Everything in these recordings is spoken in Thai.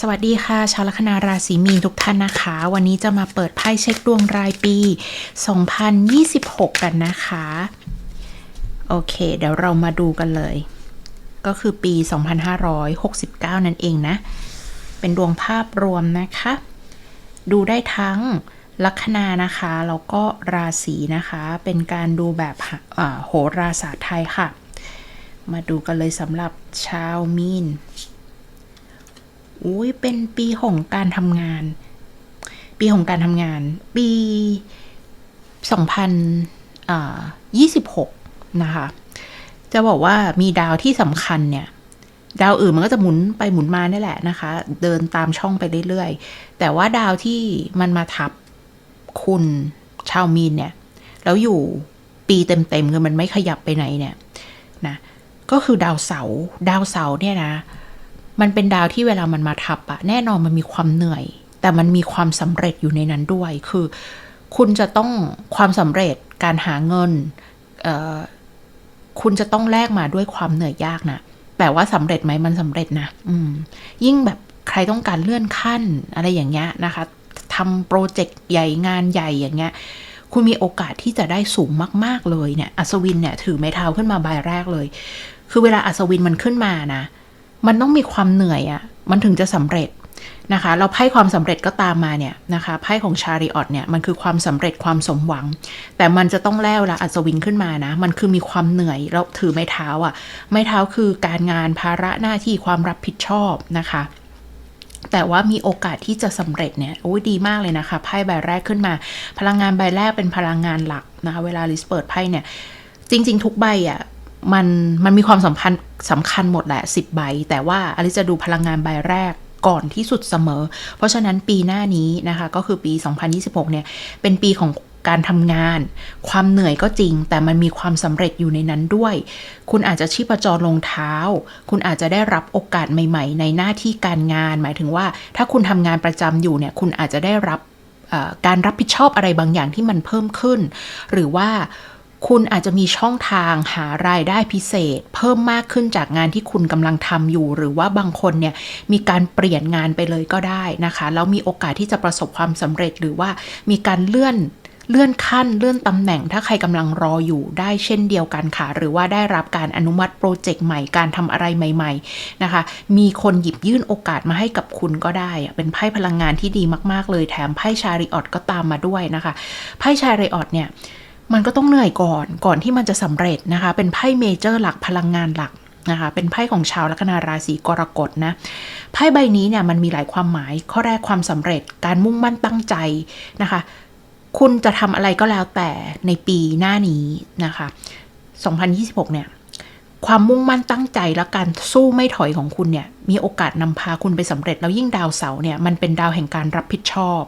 สวัสดีค่ะ ชาวลัคนาราศีมีนทุกท่านนะคะ วันนี้จะมาเปิดไพ่เช็คดวงรายปี 2026 กันนะคะ โอเค เดี๋ยวเรามาดูกันเลย ก็คือปี 2569 นั่นเองนะ เป็นดวงภาพรวมนะคะ ดูได้ทั้งลัคนานะคะ แล้วก็ราศีนะคะ เป็นการดูแบบโหราศาสตร์ไทยค่ะ มาดูกันเลยสำหรับชาวมีน อุ้ยเป็นปีของการทำงาน ปีของการทำงาน ปี2026นะคะ จะบอกว่ามีดาวที่สำคัญเนี่ย ดาวอื่นมันก็จะหมุนไปหมุนมานี่แหละนะคะ เดินตามช่องไปเรื่อยๆ แต่ว่าดาวที่มันมาทับคุณชาวมีนเนี่ย แล้วอยู่ปีเต็มๆคือมันไม่ขยับไปไหนเนี่ยนะ ก็คือดาวเสาร์ดาวเสาร์เนี่ยนะ มันเป็นดาวที่เวลามันมาทับอะแน่นอนมันมีความเหนื่อย แต่มันมีความสำเร็จอยู่ในนั้นด้วย คือ คุณจะต้องความสำเร็จการหาเงินเออคุณจะต้องแลกมาด้วยความเหนื่อยยากนะแต่ว่าสำเร็จไหมมันสำเร็จนะอืมยิ่งแบบใครต้องการเลื่อนขั้นอะไรอย่างเงี้ยนะคะทำโปรเจกต์ใหญ่งานใหญ่อย่างเงี้ยคุณมีโอกาสที่จะได้สูงมาก ๆ เลยเนี่ย อัศวินเนี่ย ถือไม้เท้าขึ้นมาใบแรกเลย คือเวลาอัศวินมันขึ้นมานะ มันต้องมีความเหนื่อยอะ่ะ มันถึงจะสำเร็จนะคะ เราไพ่ความสำเร็จก็ตามมาเนี่ยนะคะ ไพ่ของชาริออตเนี่ย มันคือความสำเร็จความสมหวัง แต่มันจะต้องแล้วละอัศวินขึ้นมานะ มันคือมีความเหนื่อย แล้วถือไม้เท้าอะ่ะ ไม้เท้าคือการงานภาระหน้าที่ความรับผิดชอบนะคะแต่ว่ามีโอกาสที่จะสำเร็จเนี่ย โอ้ยดีมากเลยนะคะ ไพ่ใบแรกขึ้นมา พลังงานใบแรกเป็นพลังงานหลักนะคะ เวลาลิสเปิดไพ่เนี่ย จริง ๆ ทุกใบอะ มันมันมีความสัมพันธ์สำคัญหมดแหละสิบใบ แต่ว่าอลิซจะดูพลังงานใบแรกก่อนที่สุดเสมอ เพราะฉะนั้นปีหน้านี้นะคะ ก็คือปี 2026 เนี่ย เป็นปีของการทำงาน ความเหนื่อยก็จริง แต่มันมีความสำเร็จอยู่ในนั้นด้วย คุณอาจจะชีพจรลงเท้า คุณอาจจะได้รับโอกาสใหม่ ๆ ในหน้าที่การงาน หมายถึงว่า ถ้าคุณทำงานประจำอยู่เนี่ย คุณอาจจะได้รับการรับผิดชอบอะไรบางอย่างที่มันเพิ่มขึ้น หรือว่า คุณอาจจะมีช่องทางหารายได้พิเศษ เพิ่มมากขึ้นจากงานที่คุณกำลังทำอยู่ หรือว่าบางคนเนี่ยมีการเปลี่ยนงานไปเลยก็ได้นะคะแล้วมีโอกาสที่จะประสบความสำเร็จหรือว่ามีการเลื่อนเลื่อนขั้นเลื่อนตำแหน่งถ้าใครกำลังรออยู่ได้เช่นเดียวกันค่ะ หรือว่าได้รับการอนุมัติโปรเจกต์ใหม่การทำอะไรใหม่ ๆนะคะ มีคนหยิบยื่นโอกาสมาให้กับคุณก็ได้ เป็นไพ่พลังงานที่ดีมาก ๆ เลยแถมไพ่ชาริออตก็ตามมาด้วยนะคะ ไพ่ชาริออตเนี่ย มันก็ต้องเหนื่อยก่อนก่อนที่มันจะสำเร็จนะคะ เป็นไพ่เมเจอร์หลักพลังงานหลักนะคะ เป็นไพ่ของชาวลัคนาราศีกรกฎนะ ไพ่ใบนี้เนี่ยมันมีหลายความหมาย ข้อแรกความสำเร็จ การมุ่งมั่นตั้งใจนะคะ คุณจะทำอะไรก็แล้วแต่ในปีหน้านี้นะคะ 2026 เนี่ย ความมุ่งมั่นตั้งใจและการสู้ไม่ถอยของคุณเนี่ย มีโอกาสนำพาคุณไปสำเร็จ แล้วยิ่งดาวเสาร์เนี่ย มันเป็นดาวแห่งการรับผิดชอบ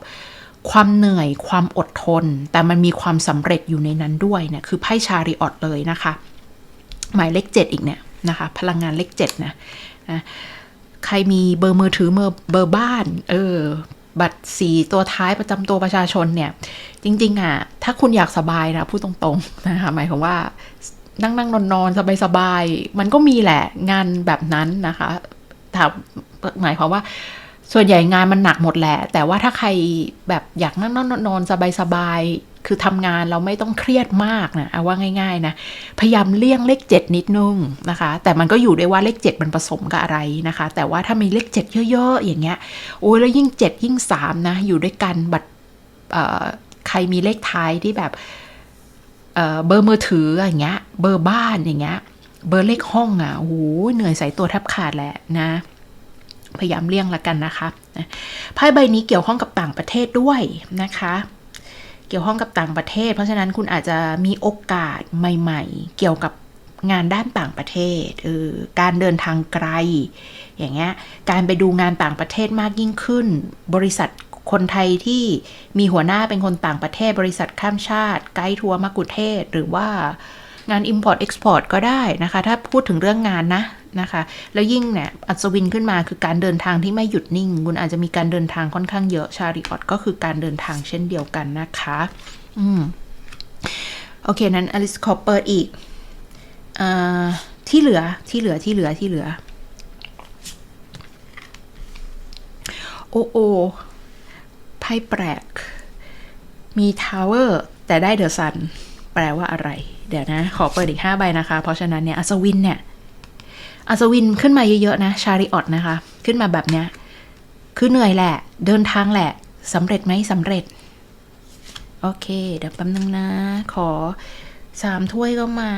ความเหนื่อยความอดทน แต่มันมีความสำเร็จอยู่ในนั้นด้วยเนี่ยคือไพ่ชาริออตเลยนะคะ หมายเลขเจ็ดอีกเนี่ยนะคะ พลังงานเลขเจ็ดนะนะใครมีเบอร์มือถือเบอร์เบอร์บ้าน เออ บัตรสีตัวท้ายประจำตัวประชาชนเนี่ย จริง ๆ อะ ถ้าคุณอยากสบายนะ พูดตรง ๆ นะคะ หมายความว่านั่งนั่งนอนนอนสบายสบายมันก็มีแหละงานแบบนั้นนะคะถามหมายความว่า ส่วนใหญ่งานมันหนักหมดแหละ แต่ว่าถ้าใครแบบอยากนั่งนอนนอนสบายสบายคือทำงานเราไม่ต้องเครียดมากนะเอาว่าง่าย ๆ นะ พยายามเลี่ยงเลขเจ็ดนิดนึงนะคะ แต่มันก็อยู่ด้วยว่าเลขเจ็ดมันผสมกับอะไรนะคะ แต่ว่าถ้ามีเลขเจ็ดเยอะๆ อย่างเงี้ย โอ้ยแล้วยิ่งเจ็ดยิ่งสามนะ อยู่ด้วยกันบัตรใครมีเลขท้ายที่แบบเบอร์มือถืออย่างเงี้ย เบอร์บ้านอย่างเงี้ย เบอร์เลขห้องอะโอ้โหเหนื่อยใส่ตัวแทบขาดแหละนะ พยายามเลี่ยงละกันนะคะไพ่ใบนี้เกี่ยวข้องกับต่างประเทศด้วยนะคะ เกี่ยวข้องกับต่างประเทศ เพราะฉะนั้นคุณอาจจะมีโอกาสใหม่ ๆ เกี่ยวกับงานด้านต่างประเทศเออการเดินทางไกล อย่างเงี้ย การไปดูงานต่างประเทศมากยิ่งขึ้น บริษัทคนไทยที่มีหัวหน้าเป็นคนต่างประเทศ บริษัทข้ามชาติ ไกด์ทัวร์มากุเทศ หรือว่างาน Import Export ก็ได้นะคะ ถ้าพูดถึงเรื่องงานนะ นะคะ แล้วยิ่งเนี่ยอัศวินขึ้นมาคือการเดินทางที่ไม่หยุดนิ่ง คุณอาจจะมีการเดินทางค่อนข้างเยอะชาริออตก็คือการเดินทางเช่นเดียวกันนะคะ อืม โอเค นั้นอลิสขอเปิดอีกอที่เหลือที่เหลือที่เหลือที่เหลือ โอ้โอไพ่แปลก มีทาวเวอร์แต่ได้เดอะซัน แปลว่าอะไร เดี๋ยวนะ ขอเปิดอีก 5 ใบนะคะ เพราะฉะนั้นเนี่ยอัศวินเนี่ย อัศวินขึ้นมาเยอะๆนะ ชาริออตนะคะ ขึ้นมาแบบเนี้ย คือเหนื่อยแหละ เดินทางแหละสำเร็จไหมสำเร็จ โอเค เดี๋ยวแป๊บนึงนะ ขอสามถ้วยก็มา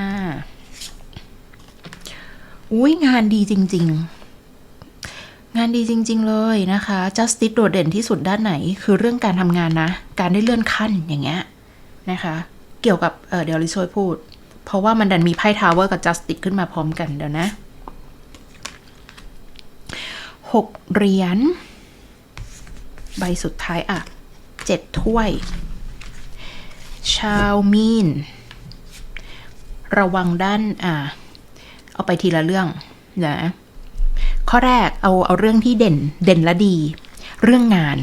อุ้ยงานดีจริง ๆ งานดีจริง ๆ เลยนะคะ justice โดดเด่นที่สุดด้านไหน คือเรื่องการทำงานนะ การได้เลื่อนขั้นอย่างเงี้ยนะคะ เกี่ยวกับ เเดี๋ยวลิซวยพูด เพราะว่ามันดันมีไพ่ทาวเวอร์กับ justice ขึ้นมาพร้อมกันเดี๋ยวนะ หกเหรียญ ใบสุดท้ายอะเจ็ดถ้วย ชาวมีน ระวังด้านอ่า เอาไปทีละเรื่องนะข้อแรกเอาเอาเรื่องที่เด่นเด่นและดี เรื่องงาน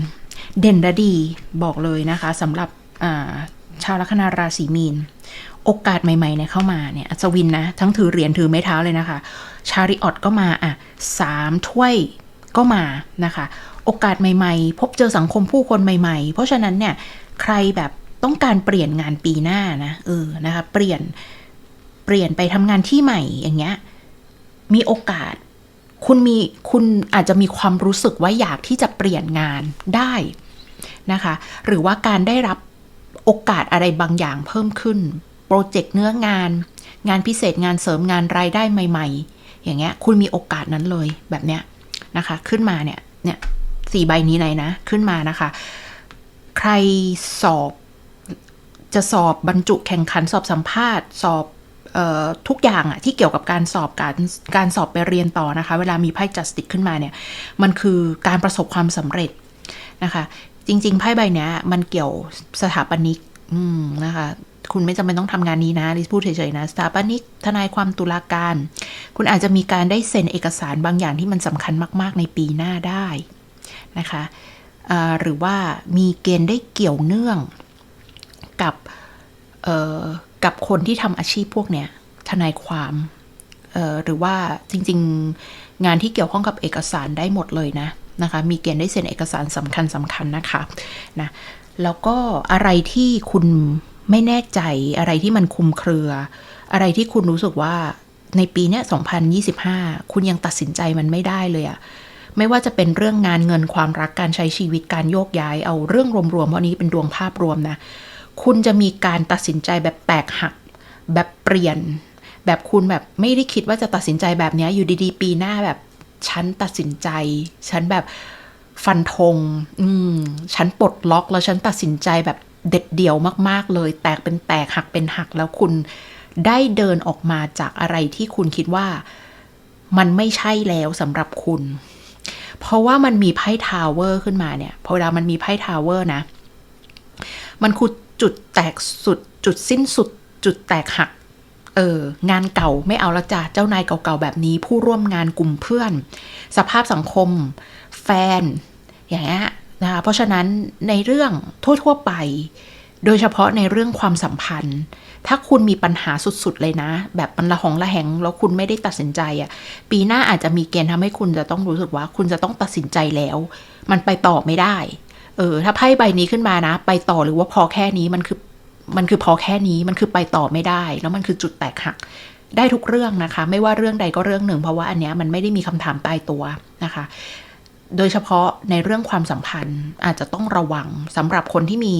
เด่นและดีบอกเลยนะคะสำหรับอ่าชาวลัคนาราศีมีน โอกาสใหม่ๆเนี่ยเข้ามาเนี่ยอัศวินนะ ทั้งถือเหรียญถือไม้เท้าเลยนะคะ ชาริออตก็มาอะสามถ้วย ก็มานะคะ โอกาสใหม่ ๆ พบเจอสังคมผู้คนใหม่ ๆ เพราะฉะนั้นเนี่ยใครแบบต้องการเปลี่ยนงานปีหน้านะเออนะคะเปลี่ยนเปลี่ยนไปทำงานที่ใหม่อย่างเงี้ยมีโอกาสคุณมีคุณอาจจะมีความรู้สึกว่าอยากที่จะเปลี่ยนงานได้นะคะ หรือว่าการได้รับโอกาสอะไรบางอย่างเพิ่มขึ้น โปรเจกต์เนื้องาน งานพิเศษงานเสริมงานรายได้ใหม่ ๆ อย่างเงี้ย คุณมีโอกาสนั้นเลยแบบเนี้ย นะคะ ขึ้นมาเนี่ย เนี่ยสี่ใบนี้เลยนะ ขึ้นมานะคะ ใครสอบจะสอบบรรจุแข่งขันสอบสัมภาษณ์ สอบออทุกอย่างอะที่เกี่ยวกับการสอบการการสอบไปเรียนต่อนะคะ เวลามีไพ่จัสติกขึ้นมาเนี่ย มันคือการประสบความสำเร็จนะคะ จริง ๆ ไพ่ใบเนี้ย มันเกี่ยวสถาปนิกนะคะ คุณไม่จำเป็นต้องทำงานนี้นะลิพูดเฉยๆนะสถาปนิกทนายความตุลาการ คุณอาจจะมีการได้เซ็นเอกสารบางอย่างที่มันสำคัญมาก ๆ ในปีหน้าได้นะคะหรือว่ามีเกณฑ์ได้เกี่ยวเนื่องกับกับคนที่ทำอาชีพพวกเนี้ยทนายความหรือว่าจริง ๆ งานที่เกี่ยวข้องกับเอกสารได้หมดเลยนะนะคะมีเกณฑ์ได้เซ็นเอกสารสำคัญสำคัญนะคะนะแล้วก็อะไรที่คุณ ไม่แน่ใจอะไรที่มันคุมเครือ อะไรที่คุณรู้สึกว่าในปีนี้2025 คุณยังตัดสินใจมันไม่ได้เลยอะไม่ว่าจะเป็นเรื่องงานเงินความรักการใช้ชีวิตการโยกย้าย เอาเรื่องรวมๆเพราะนี้เป็นดวงภาพรวมนะ คุณจะมีการตัดสินใจแบบแตกหัก แบบเปลี่ยน แบบคุณแบบไม่ได้คิดว่าจะตัดสินใจแบบนี้อยู่ดีๆ ปีหน้าแบบฉันตัดสินใจ ฉันแบบฟันธง อืม ฉันปลดล็อกแล้วฉันตัดสินใจแบบ เด็ดเดี่ยวมาก ๆ เลย แตกเป็นแตกหักเป็นหักแล้วคุณได้เดินออกมาจากอะไรที่คุณคิดว่ามันไม่ใช่แล้วสำหรับคุณ เพราะว่ามันมีไพ่ทาวเวอร์ขึ้นมาเนี่ย พอเวลามันมีไพ่ทาวเวอร์นะ มันคือจุดแตกสุด จุดสิ้นสุด จุดแตกหัก เออ งานเก่าไม่เอาละจ้ะ เจ้านายเก่าๆแบบนี้ ผู้ร่วมงานกลุ่มเพื่อน สภาพสังคม แฟน อย่างเงี้ย นะคะเพราะฉะนั้นในเรื่องทั่วๆไป โดยเฉพาะในเรื่องความสัมพันธ์ ถ้าคุณมีปัญหาสุดๆเลยนะ แบบมันละหองละแหงแล้วคุณไม่ได้ตัดสินใจอะ่ะปีหน้าอาจจะมีเกณฑ์ทำให้คุณจะต้องรู้สึกว่า คุณจะต้องตัดสินใจแล้ว มันไปต่อไม่ได้เออถ้าไพ่ใบนี้ขึ้นมานะ ไปต่อหรือว่าพอแค่นี้มันคือมันคือพอแค่นี้มันคือไปต่อไม่ได้ แล้วมันคือจุดแตกหักได้ทุกเรื่องนะคะ ไม่ว่าเรื่องใดก็เรื่องหนึ่ง เพราะว่าอันเนี้ยมันไม่ได้มีคำถามตายตัวนะคะ โดยเฉพาะในเรื่องความสัมพันธ์อาจจะต้องระวังสำหรับคนที่มี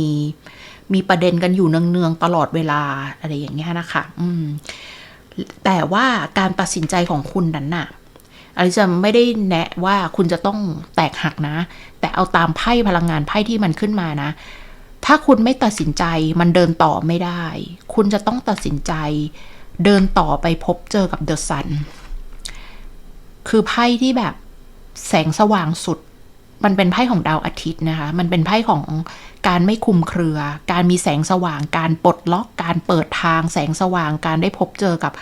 มีประเด็นกันอยู่เนืองๆตลอดเวลาอะไรอย่างเงี้ยนะคะ อืม แต่ว่าการตัดสินใจของคุณนั้นน่ะอลิจะไม่ได้แนะว่าคุณจะต้องแตกหักนะ แต่เอาตามไพ่พลังงานไพ่ที่มันขึ้นมานะ ถ้าคุณไม่ตัดสินใจมันเดินต่อไม่ได้ คุณจะต้องตัดสินใจ เดินต่อไปพบเจอกับเดอะซัน คือไพ่ที่แบบ แสงสว่างสุด มันเป็นไพ่ของดาวอาทิตย์นะคะ มันเป็นไพ่ของการไม่คุมเครือ การมีแสงสว่าง การปลดล็อก การเปิดทางแสงสว่าง การได้พบเจอกับ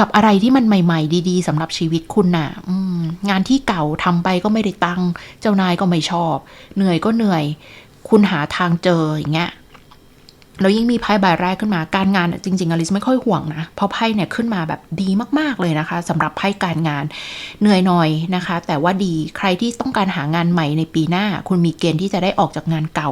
กับอะไรที่มันใหม่ ๆ ดีๆสำหรับชีวิตคุณน่ะงานที่เก่าทำไปก็ไม่ได้ตังเจ้านายก็ไม่ชอบ เหนื่อยก็เหนื่อย คุณหาทางเจออย่างเงี้ย แล้วยิ่งมีไพ่ใบแรกขึ้นมาการงานจริงๆอลิสไม่ค่อยห่วงนะ เพราะไพ่เนี่ยขึ้นมาแบบดีมากๆเลยนะคะสำหรับไพ่การงานเหนื่อยหน่อยนะคะ แต่ว่าดีใครที่ต้องการหางานใหม่ในปีหน้า คุณมีเกณฑ์ที่จะได้ออกจากงานเก่า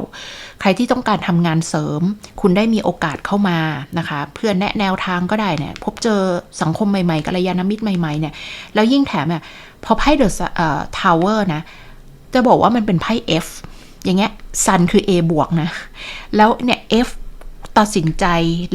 ใครที่ต้องการทำงานเสริม คุณได้มีโอกาสเข้ามานะคะ เพื่อนแนะแนวทางก็ได้เนี่ยพบเจอสังคมใหม่ๆกัลยาณมิตรใหม่ๆเนี่ยแล้วยิ่งแถมเนี่ยพอไพ่เดอะทาวเวอร์นะจะบอกว่ามันเป็นไพ่ F อย่างเงี้ยซันคือ A บวกนะแล้วเนี่ย F ตัดสินใจ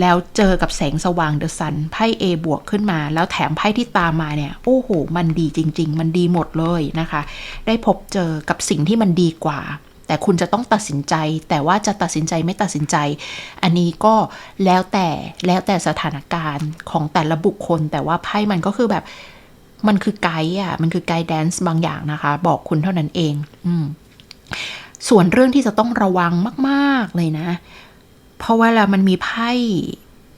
แล้วเจอกับแสงสว่างเดอะซันไพ่ A บวกขึ้นมา แล้วแถมไพ่ที่ตามมาเนี่ยโอ้โห มันดีจริง ๆ มันดีหมดเลยนะคะ ได้พบเจอกับสิ่งที่มันดีกว่า แต่คุณจะต้องตัดสินใจ แต่ว่าจะตัดสินใจไม่ตัดสินใจ อันนี้ก็แล้วแต่แล้วแต่สถานการณ์ของแต่ละบุคคล แต่ว่าไพ่มันก็คือแบบมันคือไกด์อะมันคือไกด์แดนซ์บางอย่างนะคะ บอกคุณเท่านั้นเอง อืมส่วนเรื่องที่จะต้องระวังมาก ๆ เลยนะ เพราะว่าเวลามันมีไพ่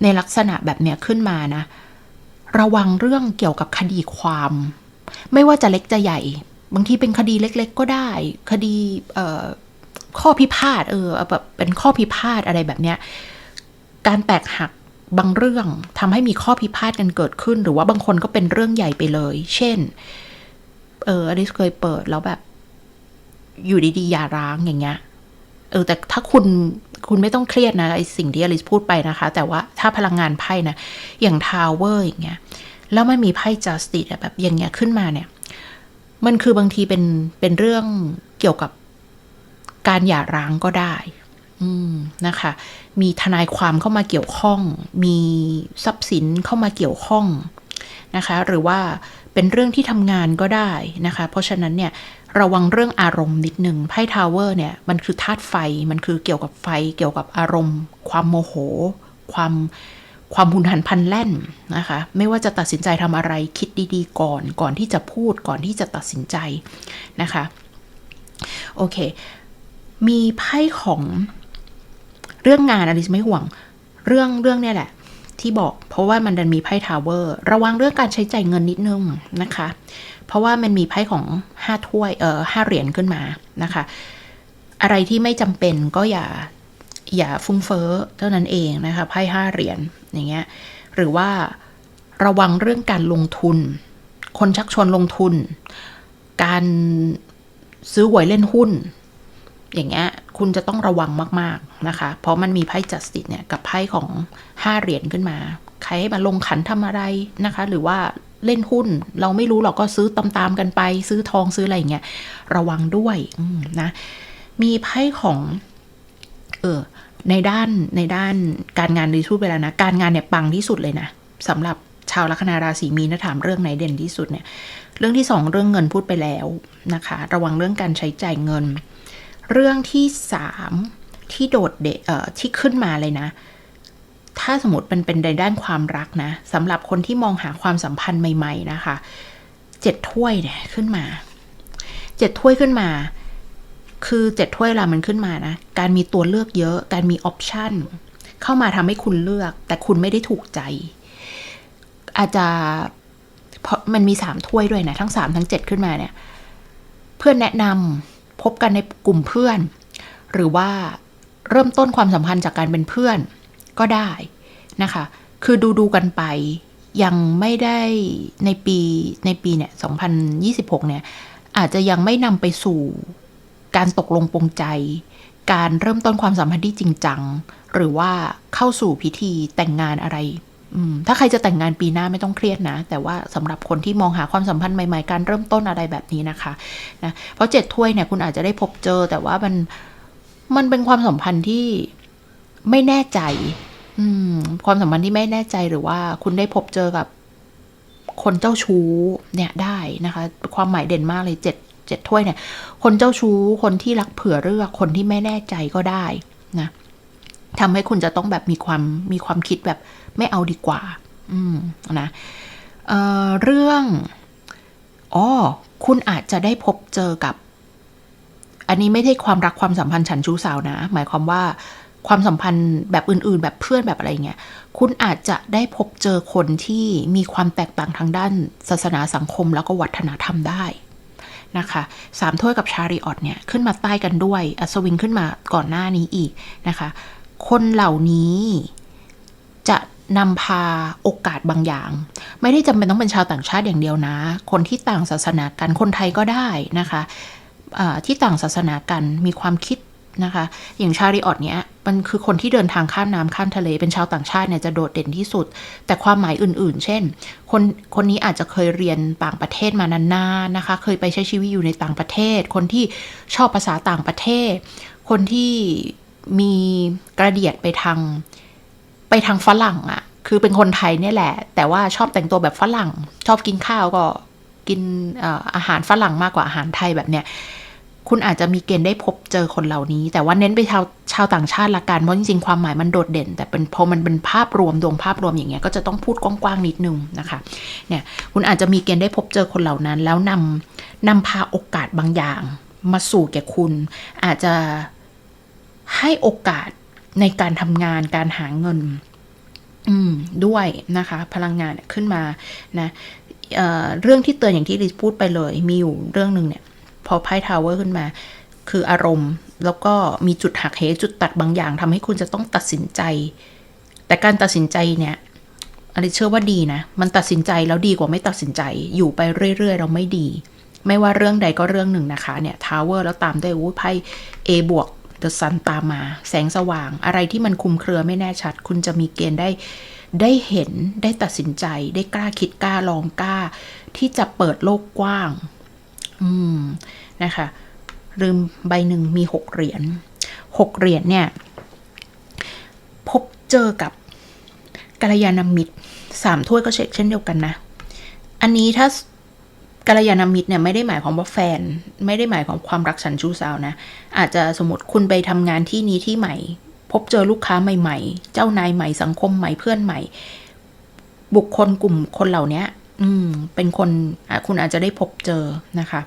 ในลักษณะแบบเนี้ยขึ้นมานะ ระวังเรื่องเกี่ยวกับคดีความ ไม่ว่าจะเล็กจะใหญ่ บางทีเป็นคดีเล็ก ๆ ก็ได้ คดีเอข้อพิพาทเออแบบเป็นข้อพิพาทอะไรแบบเนี้ยการแตกหักบางเรื่องทำให้มีข้อพิพาทกันเกิดขึ้น หรือว่าบางคนก็เป็นเรื่องใหญ่ไปเลย เช่น เอออลิสเคยเปิดแล้วแบบ อยู่ดีๆอย่าร้างอย่างเงี้ย เออแต่ถ้าคุณคุณไม่ต้องเครียดนะไอสิ่งที่อลิสพูดไปนะคะ แต่ว่าถ้าพลังงานไพ่นะอย่างทาวเวอร์อย่างเงี้ยแล้วมันมีไพ่จัสติสแบบอย่างเงี้ยขึ้นมาเนี่ย มันคือบางทีเป็นเป็นเรื่องเกี่ยวกับการหย่าร้างก็ได้นะคะ มีทนายความเข้ามาเกี่ยวข้อง มีทรัพย์สินเข้ามาเกี่ยวข้องนะคะ หรือว่าเป็นเรื่องที่ทำงานก็ได้นะคะ เพราะฉะนั้นเนี่ย ระวังเรื่องอารมณ์นิดหนึ่งไพ่ทาวเวอร์เนี่ยมันคือธาตุไฟมันคือเกี่ยวกับไฟ เกี่ยวกับอารมณ์ ความโมโห ความความหุนหันพันแล่นนะคะ ไม่ว่าจะตัดสินใจทำอะไรคิดดีๆ ก่อนก่อนที่จะพูดก่อนที่จะตัดสินใจนะคะ โอเค มีไพ่ของเรื่องงานอลิสไม่ห่วง เรื่องเรื่องเนี่ยแหละ ที่บอกเพราะว่ามันดันมีไพ่ทาวเวอร์ ระวังเรื่องการใช้จ่ายเงินนิดนึงนะคะ เพราะว่ามันมีไพ่ของห้าถ้วยเอ่อห้าเหรียญขึ้นมานะคะ อะไรที่ไม่จำเป็นก็อย่าอย่าฟุ้งเฟ้อเท่านั้นเองนะคะไพ่ห้าเหรียญอย่างเงี้ยหรือว่าระวังเรื่องการลงทุน คนชักชวนลงทุน การซื้อหวยเล่นหุ้น อย่างเงี้ยคุณจะต้องระวังมาก ๆ นะคะ เพราะมันมีไพ่จัสติสเนี่ย กับไพ่ของห้าเหรียญขึ้นมา ใครให้มาลงขันทำอะไรนะคะ หรือว่า เล่นหุ้น เราไม่รู้เราก็ซื้อตามๆกันไป ซื้อทองซื้ออะไรอย่างเงี้ยระวังด้วยนะ มีไพ่ของ เออในด้านในด้านการงานดีพูดไปแล้วนะ การงานเนี่ยปังที่สุดเลยนะสำหรับชาวลัคนาราศีมีนถาถามเรื่องไหนเด่นที่สุดเนี่ย เรื่องที่สองเรื่องเงินพูดไปแล้วนะคะ ระวังเรื่องการใช้จ่ายเงิน เรื่องที่สามที่โดดเด่นที่ขึ้นมาเลยนะ ถ้าสมมติเป็นเป็นในด้านความรักนะสำหรับคนที่มองหาความสัมพันธ์ใหม่ ๆ นะคะเจ็ดถ้วยเนี่ยขึ้นมาเจ็ดถ้วยขึ้นมา คือเจ็ดถ้วยเวลามันขึ้นมานะการมีตัวเลือกเยอะ การมีออปชันเข้ามาทำให้คุณเลือก แต่คุณไม่ได้ถูกใจ อาจจะเพราะมันมีสามถ้วยด้วยนะทั้งสามทั้งเจ็ดขึ้นมาเนี่ย เพื่อนแนะนำพบกันในกลุ่มเพื่อน หรือว่าเริ่มต้นความสัมพันธ์จากการเป็นเพื่อน ก็ได้นะคะ คือดูดูกันไปยังไม่ได้ในปีในปีเนี่ย2026 เนี่ย อาจจะยังไม่นำไปสู่การตกลงปรงใจ การเริ่มต้นความสัมพันธ์ที่จริงจัง หรือว่าเข้าสู่พิธีแต่งงานอะไรถ้าใครจะแต่งงานปีหน้าไม่ต้องเครียดนะ แต่ว่าสำหรับคนที่มองหาความสัมพันธ์ใหม่ๆ การเริ่มต้นอะไรแบบนี้นะคะนะเพราะเจ็ดถ้วยเนี่ยคุณอาจจะได้พบเจอ แต่ว่ามันมันเป็นความสัมพันธ์ที่ ไม่แน่ใจ อืม ความสัมพันธ์ที่ไม่แน่ใจหรือว่า คุณได้พบเจอกับ คนเจ้าชู้เนี่ยได้นะคะ ความหมายเด่นมากเลยเจ็ดเจ็ดถ้วยเนี่ย คนเจ้าชู้คนที่รักเผื่อเลือกคนที่ไม่แน่ใจก็ได้นะทำให้คุณจะต้องแบบมีความมีความคิดแบบไม่เอาดีกว่า อืมนะเเรื่องอ๋อคุณอาจจะได้พบเจอกับ อันนี้ไม่ใช่ความรักความสัมพันธ์ฉันชู้สาวนะ หมายความว่า ความสัมพันธ์แบบอื่นๆ แบบเพื่อนแบบอะไรเงี้ย คุณอาจจะได้พบเจอคนที่มีความแตกต่างทางด้าน ศาสนาสังคมแล้วก็วัฒนธรรมได้นะคะสามถ้วยกับชาริออตเนี่ยขึ้นมาใต้กันด้วย อัศวินขึ้นมาก่อนหน้านี้อีกนะคะ คนเหล่านี้จะนำพาโอกาสบางอย่าง ไม่ได้จำเป็นต้องเป็นชาวต่างชาติอย่างเดียวนะ คนที่ต่างศาสนากันคนไทยก็ได้นะคะที่ต่างศาสนากันมีความคิด นะคะ อย่างชาริออตเนี้ยมันคือคนที่เดินทางข้ามน้ำข้ามทะเลเป็นชาวต่างชาติเนี่ยจะโดดเด่นที่สุด แต่ความหมายอื่น ๆ เช่น คนคนนี้อาจจะเคยเรียนต่างประเทศมานานๆนะคะ เคยไปใช้ชีวิตอยู่ในต่างประเทศ คนที่ชอบภาษาต่างประเทศ คนที่มีกระเดียดไปทางไปทางฝรั่งอะ่ะ คือเป็นคนไทยเนี่ยแหละ แต่ว่าชอบแต่งตัวแบบฝรั่ง ชอบกินข้าวก็กินอาหารฝรั่งมากกว่าอาหารไทยแบบเนี้ย คุณอาจจะมีเกณฑ์ได้พบเจอคนเหล่านี้ แต่ว่าเน้นไปชาวชาวต่างชาติละกันเพราะจริงๆความหมายมันโดดเด่น แต่เป็นพอมันเป็นภาพรวมดวงภาพรวมอย่างเงี้ยก็จะต้องพูดกว้างๆนิดนึงนะคะเนี่ยคุณอาจจะมีเกณฑ์ได้พบเจอคนเหล่านั้น แล้วนำนำพาโอกาสบางอย่าง มาสู่แก่คุณ อาจจะให้โอกาสในการทำงานการหาเงิน อืมด้วยนะคะ พลังงานขึ้นมานะเอ่อเรื่องที่เตือนอย่างที่ลิพูดไปเลย มีอยู่เรื่องหนึ่งเนี่ย พอไพ่ทาวเวอร์ขึ้นมา คืออารมณ์ แล้วก็มีจุดหักเหจุดตัดบางอย่างทำให้คุณจะต้องตัดสินใจ แต่การตัดสินใจเนี่ยอลิซเชื่อว่าดีนะ มันตัดสินใจแล้วดีกว่าไม่ตัดสินใจ อยู่ไปเรื่อยๆ เราไม่ดี ไม่ว่าเรื่องใดก็เรื่องหนึ่งนะคะ เนี่ยทาวเวอร์แล้วตามด้วยอู้ไพ่ A บวกเดอะซันตามมา แสงสว่าง อะไรที่มันคุมเครือไม่แน่ชัด คุณจะมีเกณฑ์ได้ ได้เห็น ได้ตัดสินใจ ได้กล้าคิดกล้าลองกล้า ที่จะเปิดโลกกว้าง อืมนะคะลืมใบหนึ่งมีหกเหรียญหกเหรียญเนี่ย พบเจอกับกัลยาณมิตรสามถ้วยก็เช็คเช่นเดียวกันนะ อันนี้ถ้ากัลยาณมิตรเนี่ยไม่ได้หมายความว่าแฟน ไม่ได้หมายความความรักฉันชู้สาวนะ อาจจะสมมติคุณไปทำงานที่นี้ที่ใหม่ พบเจอลูกค้าใหม่ ๆ เจ้านายใหม่สังคมใหม่เพื่อนใหม่ บุคคลกลุ่มคนเหล่านี้ อืมเป็นคนคุณอาจจะได้พบเจอนะคะ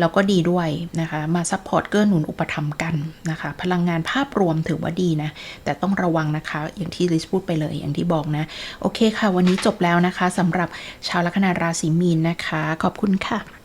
แล้วก็ดีด้วยนะคะ มาซัพพอร์ตเกื้อหนุนอุปถัมภ์กันนะคะ พลังงานภาพรวมถือว่าดีนะ แต่ต้องระวังนะคะ อย่างที่ลิสพูดไปเลยอย่างที่บอกนะ โอเคค่ะ วันนี้จบแล้วนะคะสำหรับชาวลัคนาราศีมีนนะคะ ขอบคุณค่ะ